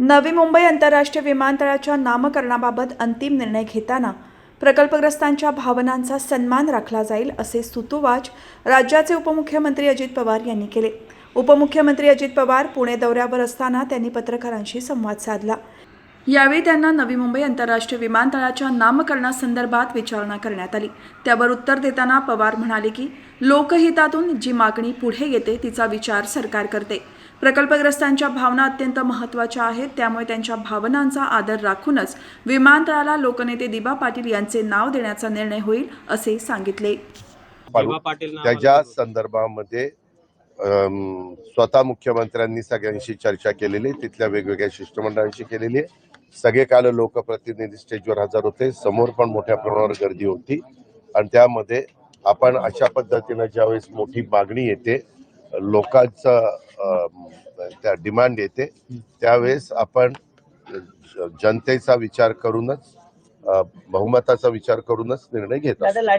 नवी मुंबई आंतरराष्ट्रीय विमानतळाच्या नामकरणाबाबत अंतिम निर्णय घेताना प्रकल्पग्रस्तांच्या भावनांचा सन्मान राखला जाईल असे सुतोवाच राज्याचे उपमुख्यमंत्री अजित पवार यांनी केले. उपमुख्यमंत्री अजित पवार पुणे दौऱ्यावर असताना त्यांनी पत्रकारांशी संवाद साधला. यावेळी त्यांना नवी मुंबई आंतरराष्ट्रीय विमानतळाच्या नामकरणासंदर्भात विचारणा करण्यात आली त्यावर उत्तर देताना पवार म्हणाले की लोकहितातून जी मागणी पुढे येते तिचा विचार सरकार करते प्रकल्पग्रस्तांच्या भावना अत्यंत महत्त्वाच्या आहेत त्यामुळे त्यांच्या भावनांचा आदर राखूनच विमानतळाला लोकनेते दिबा पाटील यांचे नाव देण्याचा निर्णय होईल असे सांगितले त्याच्या. संदर्भामध्ये स्वतः मुख्यमंत्र्यांनी सगळ्यांशी चर्चा केलेली. तिथल्या वेगवेगळ्या शिष्टमंडळांशी केलेली आहे सगळे काल लोकप्रतिनिधी स्टेजवर हजर होते. समोर पण मोठ्या प्रमाणावर गर्दी होती. आणि त्यामध्ये आपण अशा पद्धतीनं ज्यावेळेस मोठी मागणी येते लोकांचं त्या डिमांड येते त्यावेळेस आपण जनतेचा विचार करूनच बहुमताचा विचार करूनच निर्णय घेत असतो.